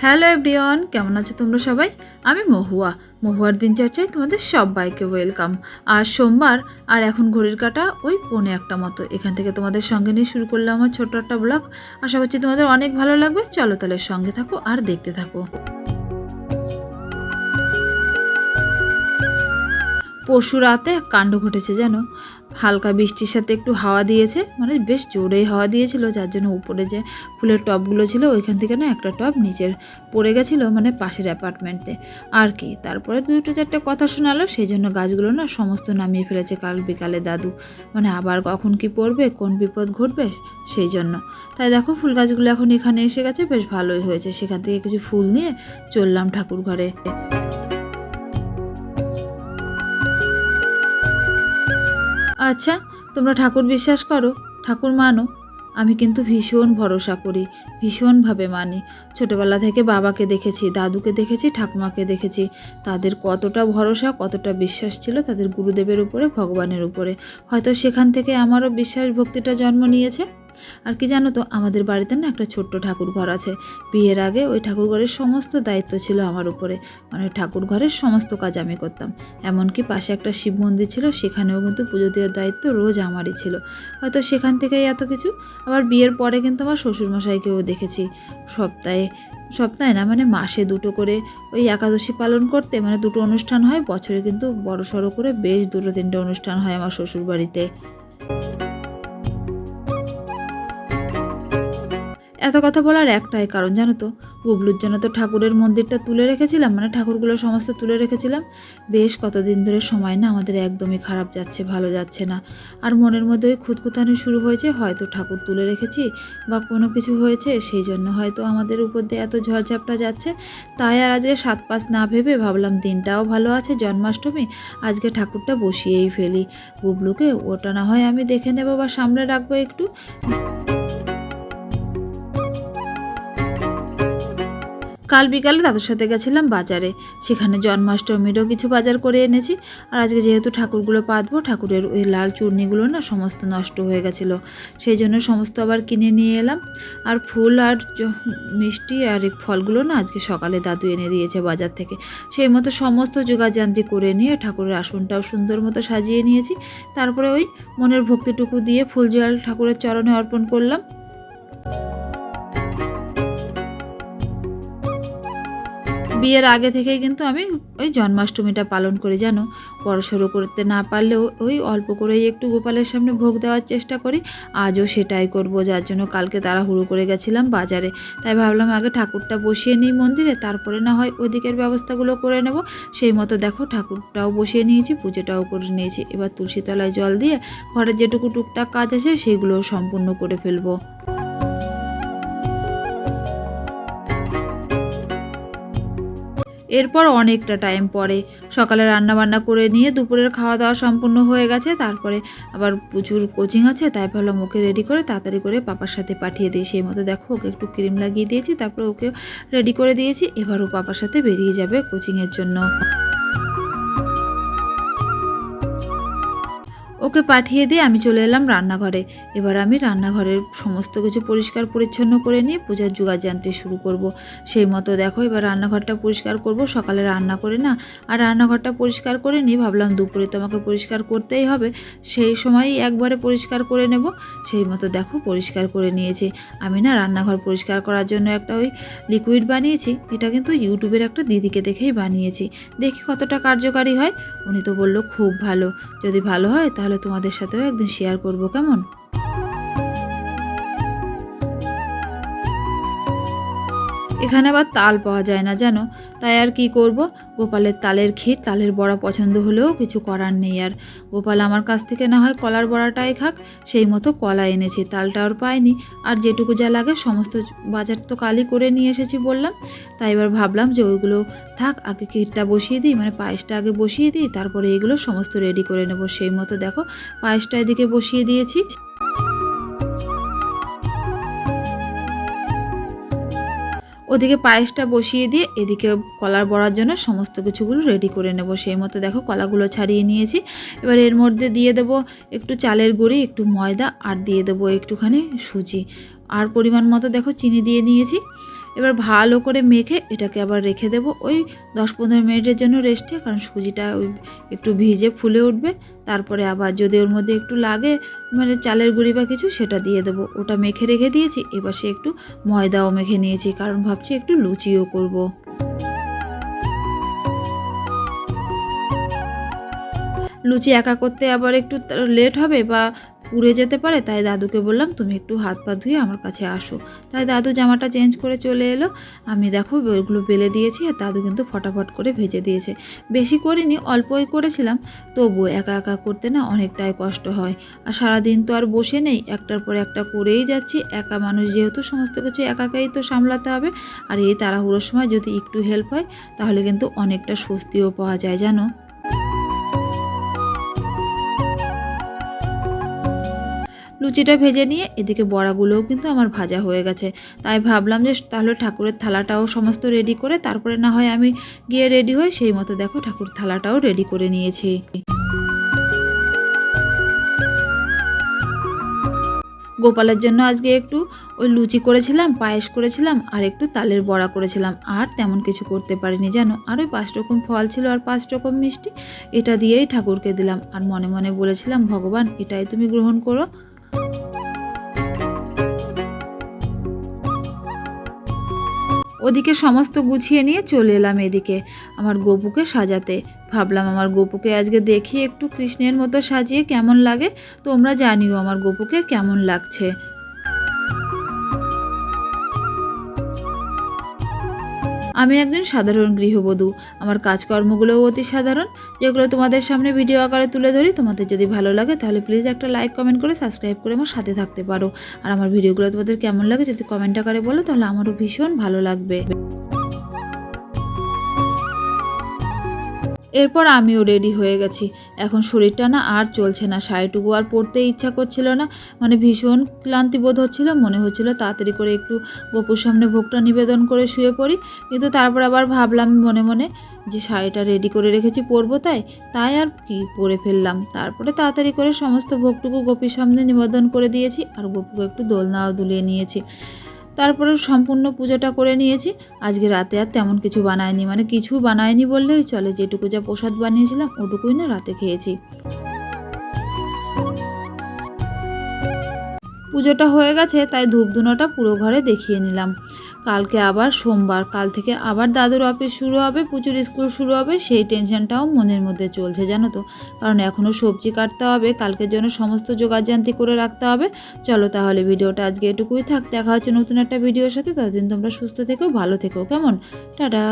Hello everyone, কেমন আছো তোমরা সবাই? আমি মহুয়া। মহুয়ার দিন চর্চায় তোমাদের সবাইকে ওয়েলকাম। আর সোমবার আর এখন ঘড়ির কাটা ওই পৌনে একটা মতো। এখান থেকে তোমাদের সঙ্গে নিয়ে শুরু করলাম আমার ছোট্ট একটা ব্লগ। আশা করছি তোমাদের অনেক ভালো লাগবে। চলো তাহলে সঙ্গে থাকো আর দেখতে থাকো। পরশু রাতে কাণ্ড ঘটেছে, জানো? হালকা বৃষ্টির সাথে একটু হাওয়া দিয়েছে। মানে বেশ জোরেই হাওয়া দিয়েছিল, যার জন্য উপরে যে ফুলের টবগুলো ছিল, ওইখান থেকে না একটা টব নিচের পড়ে গেছিল মানে পাশের অ্যাপার্টমেন্টে। আর কি, তারপরে দুটো চারটে কথা শোনালো, সেই জন্য গাছগুলো না সমস্ত নামিয়ে ফেলেছে কাল বিকালে দাদু। মানে আবার কখন কি পড়বে, কোন বিপদ ঘটবে, সেই জন্য। তাই দেখো, ফুল গাছগুলো এখন এখানে এসে গেছে, বেশ ভালোই হয়েছে। সেখান থেকে কিছু ফুল নিয়ে চললাম ঠাকুর ঘরে। আচ্ছা তোমরা ঠাকুর বিশ্বাস করো, ঠাকুর মানো। আমি কিন্তু ভীষণ ভরসা করি, ভীষণভাবে মানি। ছোটোবেলা থেকে বাবাকে দেখেছি, দাদুকে দেখেছি, ঠাকুমাকে দেখেছি। তাদের কতটা ভরসা, কতটা বিশ্বাস ছিল তাদের গুরুদেবের উপরে, ভগবানের উপরে। হয়তো সেখান থেকে আমারও বিশ্বাস ভক্তিটা জন্ম নিয়েছে। আর কি জানো তো, আমাদের বাড়িতে না একটা ছোট্ট ঠাকুর ঘর আছে। বিয়ের আগে ওই ঠাকুর ঘরের সমস্ত দায়িত্ব ছিল আমার উপরে। মানে ঠাকুর ঘরের সমস্ত কাজ আমি করতাম। এমনকি পাশে একটা শিব মন্দির ছিল, সেখানেও কিন্তু পুজো দেওয়ার দায়িত্ব রোজ আমারই ছিল। হয়তো সেখান থেকেই এত কিছু। আবার বিয়ের পরে কিন্তু আমার শ্বশুরমশাইকেও দেখেছি। সপ্তাহে সপ্তাহে না মানে মাসে দুটো করে ওই একাদশী পালন করতে মানে দুটো অনুষ্ঠান হয়। বছরে কিন্তু বড় সড়ো করে বেশ দুটো তিনটে অনুষ্ঠান হয় আমার শ্বশুর বাড়িতে এত কথা বলার একটাই কারণ, জানো তো? বুবলুর জন্য তো ঠাকুরের মন্দিরটা তুলে রেখেছিলাম মানে ঠাকুরগুলো সমস্ত তুলে রেখেছিলাম। বেশ কতদিন ধরে সময় না আমাদের একদমই খারাপ যাচ্ছে, ভালো যাচ্ছে না। আর মনের মধ্যে ওই খুঁতখুতানি শুরু হয়েছে, হয়তো ঠাকুর তুলে রেখেছি বা কোনো কিছু হয়েছে, সেই জন্য হয়তো আমাদের উপর দিয়ে এত ঝড়ঝাপটা যাচ্ছে। তাই আর আজকে সাত পাঁচ না ভেবে ভাবলাম দিনটাও ভালো আছে, জন্মাষ্টমী, আজকে ঠাকুরটা বসিয়েই ফেলি। বুবলুকে ওটা না হয় আমি দেখে নেব বা সামনে রাখব একটু। কাল বিকালে দাদুর সাথে গেছিলাম বাজারে। সেখানে জন্মাষ্টমীরও কিছু বাজার করে এনেছি। আর আজকে যেহেতু ঠাকুরগুলো পাতবো, ঠাকুরের ওই লাল চূর্ণিগুলো না সমস্ত নষ্ট হয়ে গেছিল। সেই জন্য সমস্ত আবার কিনে নিয়ে এলাম। আর ফুল আর মিষ্টি আর এই ফলগুলো না আজকে সকালে দাদু এনে দিয়েছে বাজার থেকে। সেই মতো সমস্ত যোগাযান্ত্রিক করে নিয়ে ঠাকুরের আসনটাও সুন্দর মতো সাজিয়ে নিয়েছি। তারপরে ওই মনের ভক্তিটুকু দিয়ে ফুল জল ঠাকুরের চরণে অর্পণ করলাম। বিয়ের আগে থেকেই কিন্তু আমি ওই জন্মাষ্টমীটা পালন করি, জানো? বড়সড় করতে না পারলেও ওই অল্প করেই একটু গোপালের সামনে ভোগ দেওয়ার চেষ্টা করি। আজও সেটাই করব, যার জন্য কালকে তাড়াহুড়ো করে গেছিলাম বাজারে। তাই ভাবলাম আগে ঠাকুরটা বসিয়ে নিই মন্দিরে, তারপরে না হয় ওদিকের ব্যবস্থাগুলো করে নেব। সেই মতো দেখো ঠাকুরটাও বসিয়ে নিয়েছি, পুজোটাও করে নিয়েছি। এবার তুলসী তলায় জল দিয়ে ঘরের যেটুকু টুকটাক কাজ আছে, সেগুলোও সম্পূর্ণ করে ফেলব। এরপর অনেকটা টাইম পরে। সকালে রান্না বান্না করে নিয়ে দুপুরের খাওয়া দাওয়া সম্পূর্ণ হয়ে গেছে। তারপরে আবার প্রচুর কোচিং আছে, তাই ভাবলাম ওকে রেডি করে তাড়াতাড়ি করে পাপার সাথে পাঠিয়ে দিই। সেই মতো দেখো, ওকে একটু ক্রিম লাগিয়ে দিয়েছি, তারপরে ওকে রেডি করে দিয়েছি। এবার ও পাপার সাথে বেরিয়ে যাবে কোচিংয়ের জন্য। ওকে পাঠিয়ে দিয়ে আমি চলে এলাম রান্নাঘরে। এবার আমি রান্নাঘরের সমস্ত কিছু পরিষ্কার পরিচ্ছন্ন করে নিয়ে পূজার জোগাড় জানতে শুরু করব। সেই মতো দেখো, এবার রান্নাঘরটা পরিষ্কার করব। সকালে রান্না করে না, আর রান্নাঘরটা পরিষ্কার করে নিই ভাবলাম দুপুরে তো আমাকে পরিষ্কার করতেই হবে, সেই সময়ই একবারে পরিষ্কার করে নেব। সেই মতো দেখো, পরিষ্কার করে নিয়েছি। আমি না রান্নাঘর পরিষ্কার করার জন্য একটা ওই লিকুইড বানিয়েছি, এটা কিন্তু ইউটিউবের একটা দিদিকে দেখেই বানিয়েছি। দেখি কতটা কার্যকারী হয়। উনি তো বলল, খুব ভালো। যদি ভালো হয়, তাহলে তোমাদের সাথেও একদিন শেয়ার করব, কেমন? এখানে আবার তাল পাওয়া যায় না, জানো? তাই আর কি করব? গোপালের তালের ক্ষীর, তালের বড়া পছন্দ হলেও কিছু করার নেই আর। গোপাল আমার কাছ থেকে না হয় কলার বড়াটাই খাক, সেই মতো কলা এনেছি, তালটা আর পাইনি। আর যেটুকু যা লাগে সমস্ত বাজার তো কালই করে নিয়ে এসেছি বললাম। তাই এবার ভাবলাম যে ওইগুলো থাক, আগে ক্ষীরটা বসিয়ে দিই মানে পায়েসটা আগে বসিয়ে দিই, তারপরে এগুলো সমস্ত রেডি করে নেব। সেই মতো দেখো, পায়েসটা এদিকে বসিয়ে দিয়েছি। ওদিকে পায়েসটা বসিয়ে দিয়ে এদিকে কলার বড়ার জন্য সমস্ত কিছুগুলো রেডি করে নেব। সেই মতো দেখো কলাগুলো ছাড়িয়ে নিয়েছি। এবার এর মধ্যে দিয়ে দেবো একটু চালের গুঁড়ি, একটু ময়দা আর দিয়ে দেবো একটুখানি সুজি। আর পরিমাণ মতো দেখো চিনি দিয়ে নিয়েছি। এবার ভালো করে মেখে এটাকে আবার রেখে দেবো। ওই দশ পনেরো মিনিটের জন্য রেস্টে কারণ সুজিটা ওই একটু ভিজে ফুলে উঠবে। তারপরে আবার যদি ওর মধ্যে একটু লাগে মানে চালের গুঁড়ি বা কিছু, সেটা দিয়ে দেবো। ওটা মেখে রেখে দিয়েছি, এবার সে একটু ময়দাও মেখে নিয়েছি, কারণ ভাবছি একটু লুচিও করব। লুচি একা করতে আবার একটু লেট হবে বা পুড়ে যেতে পারে, তাই দাদুকে বললাম, তুমি একটু হাত পা ধুয়ে আমার কাছে আসো। তাই দাদু জামাটা চেঞ্জ করে চলে এলো। আমি দেখো ওইগুলো বেলে দিয়েছি আর দাদু কিন্তু ফটাফট করে ভেজে দিয়েছে। বেশি করিনি, অল্পই করেছিলাম তবু একা একা করতে না অনেকটাই কষ্ট হয়। আর সারাদিন তো আর বসে নেই, একটার পর একটা করেই যাচ্ছি। একা মানুষ যেহেতু, সমস্ত কিছু একাকাই তো সামলাতে হবে। আর এই তাড়াহুড়োর সময় যদি একটু হেল্প হয়, তাহলে কিন্তু অনেকটা স্বস্তিও পাওয়া যায়, জানো? লুচিটা ভেজে নিয়ে এদিকে বড়াগুলোও কিন্তু আমার ভাজা হয়ে গেছে। তাই ভাবলাম যে তাহলে ঠাকুরের থালাটাও সমস্ত রেডি করে, তারপরে না হয় আমি গিয়ে রেডি হই সেই মতো দেখো ঠাকুর থালাটাও রেডি করে নিয়েছি। গোপালের জন্য আজকে একটু ওই লুচি করেছিলাম, পায়েস করেছিলাম আর একটু তালের বড়া করেছিলাম। আর তেমন কিছু করতে পারিনি, জানো? আর ওই পাঁচ রকম ফল ছিল আর পাঁচ রকম মিষ্টি, এটা দিয়েই ঠাকুরকে দিলাম। আর মনে মনে বলেছিলাম, ভগবান, এটাই তুমি গ্রহণ করো ওদিকে সমস্ত গুছিয়ে নিয়ে চলে এলাম এদিকে আমার গোপুকে সাজাতে। ভাবলাম আমার গোপুকে আজকে দেখি একটু কৃষ্ণের মতো সাজিয়ে কেমন লাগে। তোমরা জানিও আমার গোপুকে কেমন লাগছে। আমি একজন সাধারণ গৃহবধূ। আমার কাজকর্মগুলোও অতি সাধারণ, যেগুলো তোমাদের সামনে ভিডিও আকারে তুলে ধরি। তোমাদের যদি ভালো লাগে তাহলে প্লিজ একটা লাইক কমেন্ট করে সাবস্ক্রাইব করে আমার সাথে থাকতে পারো। আর আমার ভিডিওগুলো তোমাদের কেমন লাগে যদি কমেন্ট আকারে বলো তাহলে আমারও ভীষণ ভালো লাগবে। এরপর আমিও রেডি হয়ে গেছি। এখন শরীরটা না আর চলছে না। শাড়িটুকু আর পরতে ইচ্ছা করছিল না। মানে ভীষণ ক্লান্তি বোধ হচ্ছিল। মনে হচ্ছিল তাড়াতাড়ি করে একটু বপুর সামনে ভোগটা নিবেদন করে শুয়ে পড়ি। কিন্তু তারপর আবার ভাবলাম মনে মনে যে শাড়িটা রেডি করে রেখেছি, পরবো তাই। তাই আর কি পরে ফেললাম। তারপরে তাড়াতাড়ি করে সমস্ত ভোগটুকু গোপীর সামনে নিবেদন করে দিয়েছি। আর গপুকে একটু দোলনাও দুলিয়ে নিয়েছি। তারপরে সম্পূর্ণ পুজোটা করে নিয়েছি। আজকে রাতে আর তেমন কিছু বানায়নি মানে কিছু বানায়নি বললেই চলে। যেটুকু যা প্রসাদ বানিয়েছিলাম, ওটুকুই না রাতে খেয়েছি। পুজোটা হয়ে গেছে, তাই ধূপধুনাটা পুরো ঘরে দেখিয়ে নিলাম। কালকে আবার সোমবার। কাল থেকে আবার দাদুর অফিস শুরু হবে প্রচুর স্কুল শুরু হবে, সেই টেনশনটাও মনের মধ্যে চলছে, জানো তো। কারণ এখনও সবজি কাটতে হবে কালকের জন্য সমস্ত যোগাযান্তি করে রাখতে হবে। চলো তাহলে ভিডিওটা আজকে এটুকুই থাক, দেখা হচ্ছে নতুন একটা ভিডিওর সাথে। ততদিন তোমরা সুস্থ থেকো, ভালো থেকো, কেমন? টাটা।